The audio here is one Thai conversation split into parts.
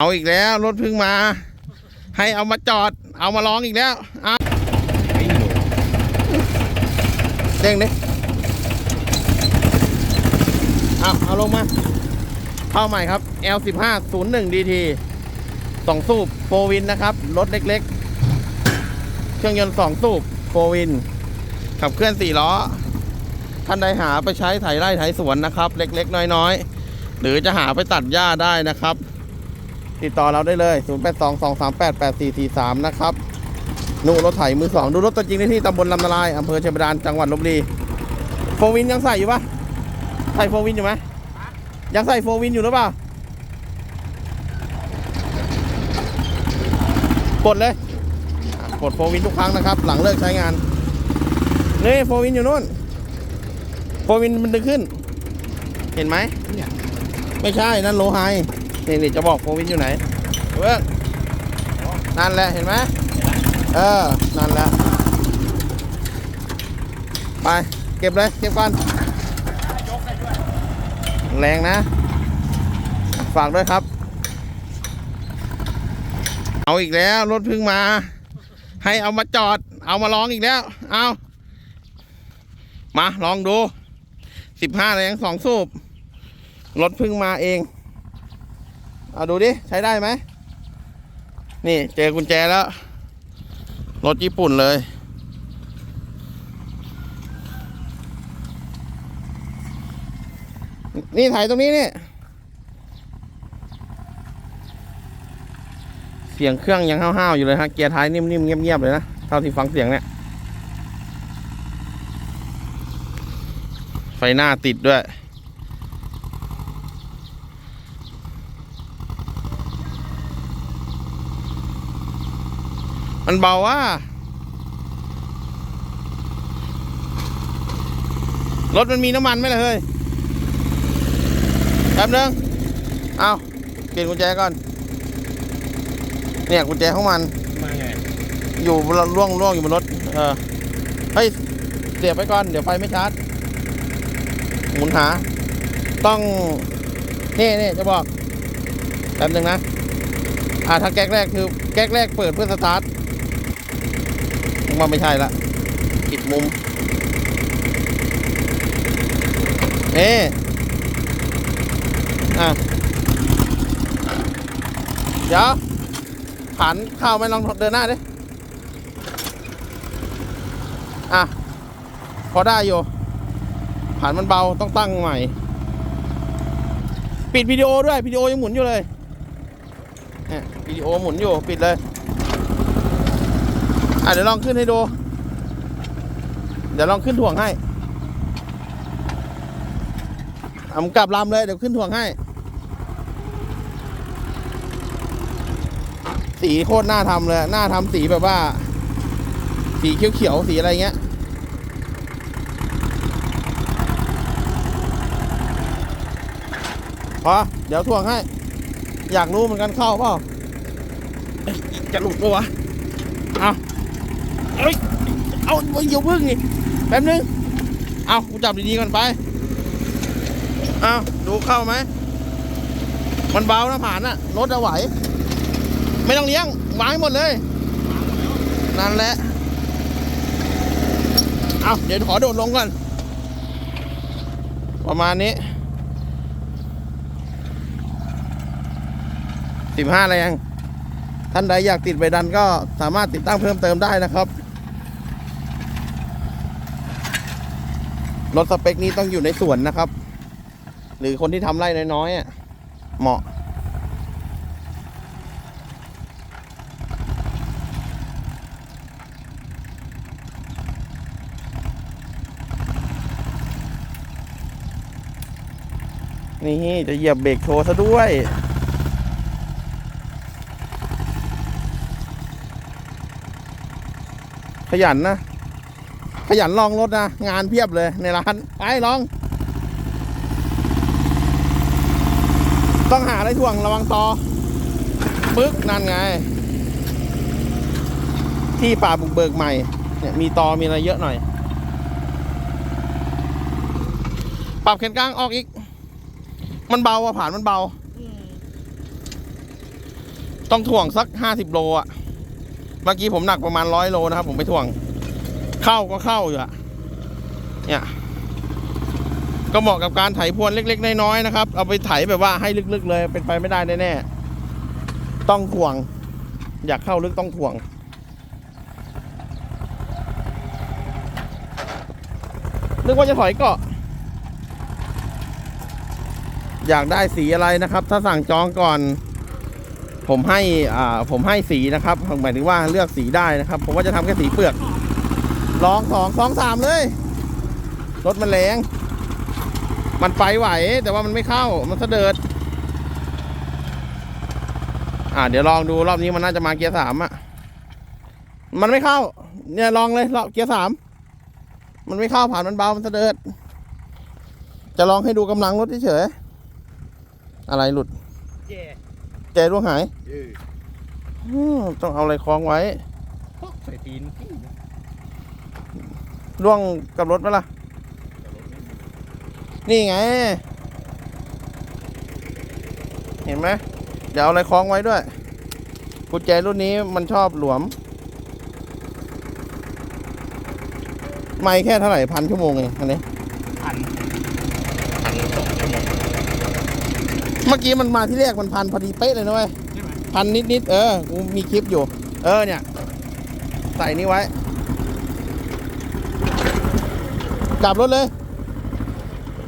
เอาอีกแล้ว รถพิ่งมา ให้เอามาจอด เอามาลองอีกแล้วเอาเด้งดิเอาเอาลงมา เข้าใหม่ครับ L15 01 DT สองสูบโฟวินนะครับ รถเล็กๆ เครื่องยนต์สองสูบโฟวิน ขับเคลื่อนสี่ล้อ ท่านใดหาไปใช้ไถไร่ไถสวนนะครับ เล็กๆ น้อยๆ หรือจะหาไปตัดหญ้าได้นะครับ ติดต่อเราได้เลย 0 8 2 2 3 8 8 4 4 3 นะครับนู่นรถไถมือสองดูรถตัวจริงได้ที่ตำบลลำนาลายอำเภอเชียงบาดาลจังหวัดลบบุรีโฟวินยังใส่อยู่ปะใส่โฟวินอยู่ไหมยังใส่โฟวินอยู่หรือเปล่ากดเลยอะกดโฟวินทุกครั้งนะครับ หลังเลิกใช้งานนี่โฟวินอยู่นู่นโฟวินมันดึงขึ้น เห็นไหมไม่ใช่นั่นโลไฮ นี่นี่จะบอกโฟวินอยู่ไหนเว้ยนั่นแหละเห็นไหมเออ นั่นแหละ ไป เก็บเลย เก็บก่อนแรงนะ ฝากด้วยครับ เอาอีกแล้ว รถพิ่งมา ให้เอามาจอด เอามาลองอีกแล้ว เอามาลองดูสิบห้าแรงสองสูบ รถพิ่งมาเอง เอาดูดิใช้ได้ไหม นี่เจอกุญแจแล้ว รถญี่ปุ่นเลยนี่ถ่ายตรงนี้นี่เสียงเครื่องยังห้าวๆอยู่เลยฮะเกียร์ท้ายนิ่มๆเงียบๆเลยนะเท่าที่ฟังเสียงเนี่ยไฟหน้าติดด้วย มันเบาว่ารถมันมีน้ำมันไหมล่ะเฮ้ยแป๊บนึงเอาเปลี่ยนกุญแจก่อน เนี่ยกุญแจของมัน มาไง อยู่บนรถล่วงล่วงอยู่บนรถ เออ เฮ้ย เสียบไว้ก่อน เดี๋ยวไฟไม่ชาร์จ หมุนหา ต้องนี่นี่จะบอก แป๊บนึงนะ อ่าถ้าแก๊กแรกคือ แก๊กแรกเปิดเพื่อสตาร์ทผม ว่าไม่ใช่ละปิดมุมเอ๊ะอะเดี๋ยวผันเข้าไหมลองเดินหน้าดิ อะ พอได้อยู่ผ่านมันเบาต้องตั้งใหม่ ปิดวิดีโอด้วยวิดีโอยังหมุนอยู่เลยเนี่ยวิดีโอหมุนอยู่ ปิดเลย อะเดี๋ยวลองขึ้นให้ดู เดี๋ยวลองขึ้นถ่วงให้เอามึงกลับลำเลย เดี๋ยวขึ้นถ่วงให้ สีโคตรน่าทำเลยน่าทำสีแบบว่า สีเขียวๆสีอะไรเงี้ยพอเดี๋ยวถ่วงให้ อยากรู้เหมือนกันเข้าเปล่าจะหลุดปะวะ เอา เอ้ยเอาเดี๋ยวพึ่งนี่แป๊บนึงเอากูจับดีๆก่อนไปเอาดูเข้าไหมมันเบานะผ่านอะรถเอาไหว ไม่ต้องเลี้ยงวางให้หมดเลย นั่นแหละเอาเดี๋ยวขอโดดลงก่อน ประมาณนี้สิบห้าแรงท่านใดอยากติดใบดันก็สามารถติดตั้งเพิ่มเติมได้นะครับ รถสเปคนี้ต้องอยู่ในสวนนะครับ หรือคนที่ทำไร่น้อยๆอะเหมาะ นี่จะเหยียบเบรกโชว์ซะด้วยขยันนะ ขยันลองรถนะ งานเพียบเลยในร้าน ไปลอง ต้องหาอะไรถ่วงระวังตอปึ๊กนั่นไง ที่ป่าบุกเบิกใหม่ เนี่ยมีตอมีอะไรเยอะหน่อย ปรับเข็นกลางออกอีก มันเบาอะผ่านมันเบา ต้องถ่วงสักห้าสิบโลอะเมื่อกี้ผมหนักประมาณร้อยโลนะครับผมไปถ่วง เข้าก็เข้าอยู่อะเนี่ยก็เหมาะกับการไถพรวนเล็ก ๆ น้อยๆนะครับ เอาไปไถแบบว่าให้ลึกๆเลย เป็นไปไม่ได้แน่ๆต้องถ่วง อยากเข้าลึกต้องถ่วง นึกว่าจะถอยเกาะ อยากได้สีอะไรนะครับ ถ้าสั่งจองก่อน ผมให้อ่าผมให้สีนะครับหมายถึงว่าเลือกสีได้นะครับ ผมว่าจะทำแค่สีเปลือก ลองสองสองสามเลย รถมันแรง มันไปไหว แต่ว่ามันไม่เข้า มันเสดิร์ดอ่าเดี๋ยวลองดูรอบนี้มันน่าจะมาเกียร์สามอะ มันไม่เข้า เนี่ยลองเลยรอบเกียร์สาม มันไม่เข้าผ่านมันเบา มันเสดิร์ดจะลองให้ดูกำลังรถเฉยๆอะไรหลุดเย่แจร่วงหายเอออืมต้องเอาอะไรคล้องไว้ใส่ตีน พี่ร่วงกับรถไหมล่ะ นี่ไง เห็นไหมเดี๋ยวเอาอะไรคล้องไว้ด้วย กุญแจรุ่นนี้มันชอบหลวม ไม่แค่เท่าไหร่พันชั่วโมงเองอันนี้พันพันสองชั่วโมงเมื่อกี้มันมาที่แรกมันพันพอดีเป๊ะเลยนะเว้ยใช่ไหมพันนิดนิดๆเออ กูมีคลิปอยู่ เออเนี่ย ใส่นี่ไว้ กลับรถเลย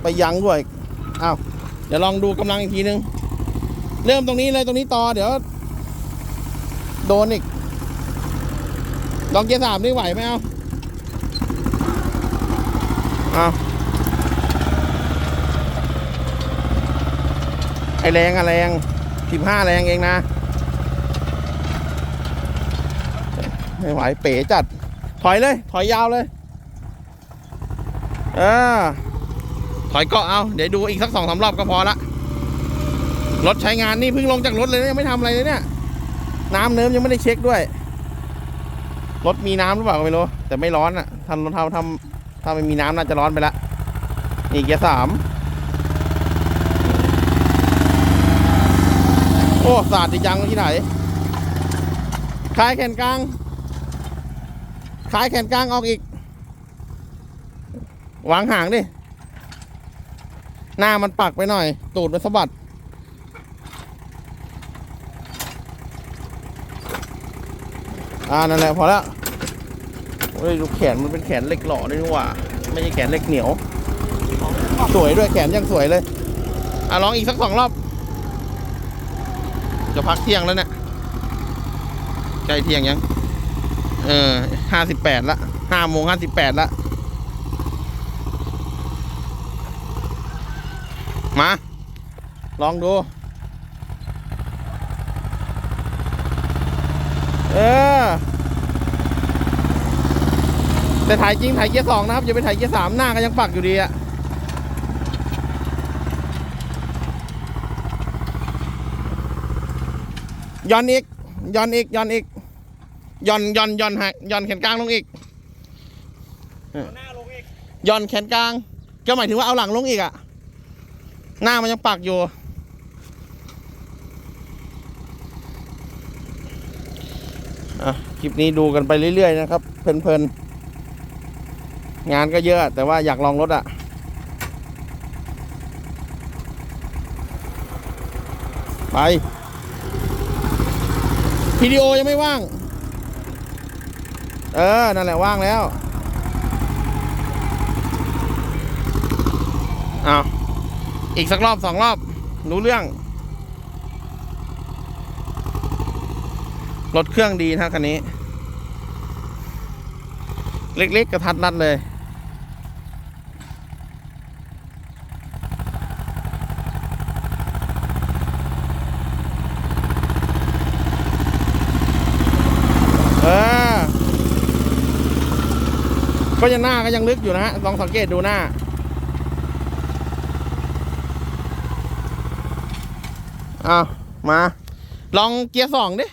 ไปยังด้วยอ้าวเดี๋ยวลองดูกำลังอีกทีนึง เริ่มตรงนี้เลยตรงนี้ต่อเดี๋ยว โดนอีก ลองเกียร์สามนี่ไหวไหมเอาเอาไอแรงอะแรงสิบห้าแรงเองนะ ไม่ไหวเป๋จัด ถอยเลย ถอยยาวเลย เออถอยเกาะเอาเดี๋ยวดูอีกสักสองสารอบก็พอละรถใช้งานนี่เพิ่งลงจากรถเลยยังไม่ทำอะไรเลยเนี่ย น้ำเนิ้มยังไม่ได้เช็คด้วย รถมีน้ำหรือเปล่าก็ไม่รู้แต่ไม่ร้อนอะถ้ารถทำทำถ้าไม่มีน้ำน่าจะร้อนไปละนี่เกียร์สามโอ้สาดดิจังที่ไหนคลายแขนกลางคลายแขนกลางออกอีก วางห่างดิ หน้ามันปักไปหน่อย ตูดมันสะบัด อ่า นั่นแหละ พอแล้วโอ้ยดูแขนมันเป็นแขนเหล็กหล่อด้วยนี่หว่า ไม่ใช่แขนเหล็กเหนียว สวยด้วยแขนยังสวยเลย อะลองอีกสักสองรอบ จะพักเที่ยงแล้วเนี่ยใกล้เที่ยงยัง เออห้าสิบแปดละห้าโมงห้าสิบแปดละ มา ลองดู เออ แต่ถ่ายจริงถ่ายเกียร์สองนะครับ อย่าไปถ่ายเกียร์สามหน้าก็ยังปักอยู่ดีอะย้อนอีกย้อนอีกย้อนอีกย้อนย้อนย้อนหักย้อนแขนกลางลงอีกเอาหน้าลงอีกย้อนแขนกลาง ก็หมายถึงว่าเอาหลังลงอีกอะ หน้ามันยังปักอยู่อะคลิปนี้ดูกันไปเรื่อยๆนะครับ เพลินๆ งานก็เยอะ แต่ว่าอยากลองรถอะไปวิดีโอยังไม่ว่าง เออ นั่นแหละว่างแล้ว อ้าว อีกสักรอบสองรอบ รู้เรื่อง รถเครื่องดีนะคันนี้ เล็กๆกระทัดรัดเลยเออก็ยังหน้าก็ยังลึกอยู่นะฮะ ลองสังเกตดูหน้า อ้าวมา ลองเกียร์สองดิ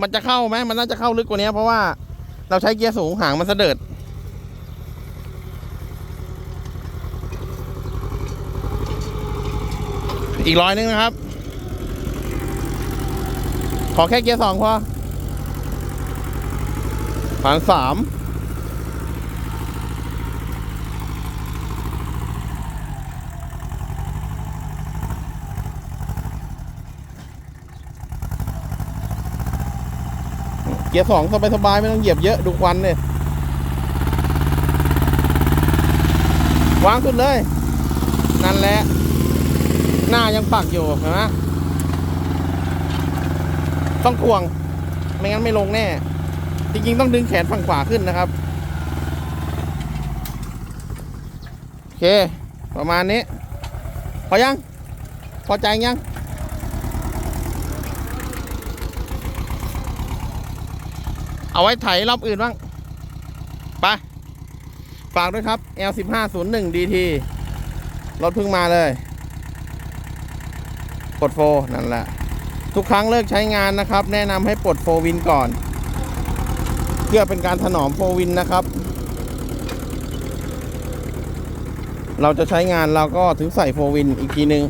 มันจะเข้าไหมมันน่าจะเข้าลึกกว่านี้เพราะว่าเราใช้เกียร์สูงหางมันเสดิร์ดอีกร้อยนึงนะครับ ขอแค่เกียร์สองพอผ่านสาม กียร์สองสบายๆไม่ต้องเหยียบเยอะดูควันเลยวางสุดเลย นั่นแหละ หน้ายังปักอยู่เห็นไหมต้องทวง ไม่งั้นไม่ลงแน่ จริงๆ ต้องดึงแขนฝั่งขวาขึ้นนะครับ โอเค ประมาณนี้ พอยัง พอใจยัง เอาไว้ไถรอบอื่นบ้างไปฝากด้วยครับ L1501 DT รถเพิ่งมาเลย ปลดโฟนั่นแหละ ทุกครั้งเลิกใช้งานนะครับ แนะนำให้ปลดโฟวินก่อน เพื่อเป็นการถนอมโฟวินนะครับ เราจะใช้งานเราก็ถึงใส่โฟวินอีกทีนึง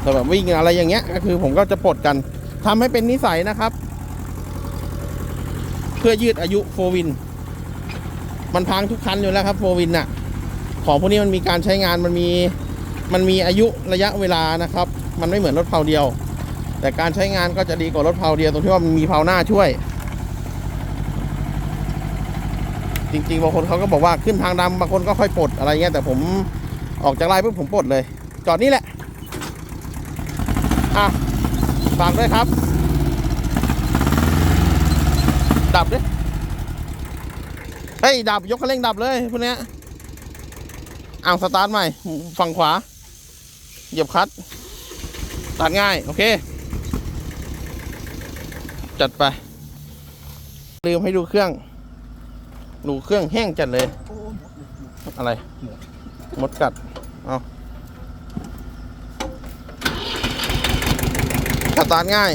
แต่แบบวิ่งอะไรอย่างเงี้ยก็คือผมก็จะปลดกันทำให้เป็นนิสัยนะครับ เพื่อยืดอายุโฟวิน มันพังทุกคันอยู่แล้วครับโฟวินน่ะ ของพวกนี้มันมีการใช้งานมันมีมันมีอายุระยะเวลานะครับ มันไม่เหมือนรถเพาเดียว แต่การใช้งานก็จะดีกว่ารถเพาเดียวตรงที่ว่ามันมีเพาหน้าช่วย จริงๆบางคนเขาก็บอกว่าขึ้นทางดำบางคนก็ค่อยปลดอะไรเงี้ยแต่ผมออกจากไลน์ปุ๊บผมปลดเลย จอดนี่แหละ อะฝากด้วยครับ ดับด้วยเฮ้ย ดับ ยกคันเร่งดับเลยพวกเนี้ยเอาสตาร์ทใหม่ ฝั่งขวา เหยียบคลัตช์ตัดง่าย โอเค จัดไป ลืมให้ดูเครื่อง ดูเครื่องแห้งจัดเลย อะไรมดกัด เอาสตาร์ทง่าย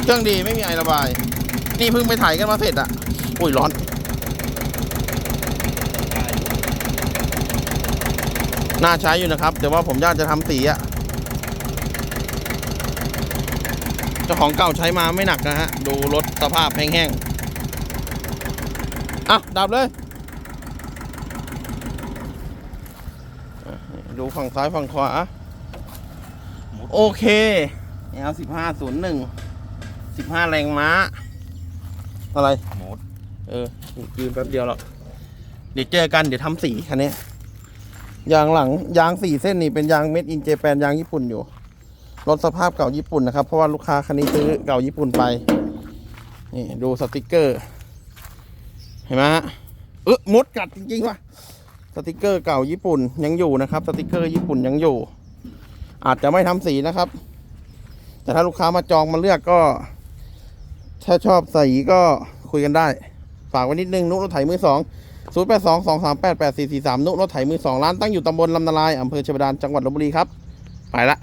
เค รื่องดีไม่มีไอระบาย นี่เพิ่งไปถ่ายกันมาเสร็จอะอุ้ยร้อน น่าใช้อยู่นะครับแต่ว่าผมอยากจะทำสีอะเจ้าของเก่าใช้มาไม่หนักนะฮะ ดูรถสภาพแห้งๆ อะ ดับเลย ดูฝั่งซ้ายฝั่งขวา โอเค L สิบห้าศูนย์หนึ่ง สิบห้าแรงม้า อะไรหมดเออยืนแป๊บเดียวหรอกเดี๋ยวเจอกันเดี๋ยวทำสีคันนี้ยางหลังยางสี่เส้นนี่เป็นยางเม็ดอินเจแปนยางญี่ปุ่นอยู่รถสภาพเก่าญี่ปุ่นนะครับ เพราะว่าลูกค้าคันนี้ซื้อเก่าญี่ปุ่นไป นี่ดูสติกเกอร์ เห็นไหมฮะเออมดกัดจริงๆว่ะสติกเกอร์เก่าญี่ปุ่นยังอยู่นะครับ สติกเกอร์ญี่ปุ่นยังอยู่ อาจจะไม่ทำสีนะครับ แต่ถ้าลูกค้ามาจองมาเลือกก็ ถ้าชอบใส่ก็คุยกันได้ ฝากไว้นิดนึงนุรถไถมือสอง0 8 2 2 3 8 8 4 4 3 นุรถไถมือสองร้านตั้งอยู่ตำบลลำนาลาย อำเภอเชยบาดาลจังหวัดลบบุรีครับ ไปละ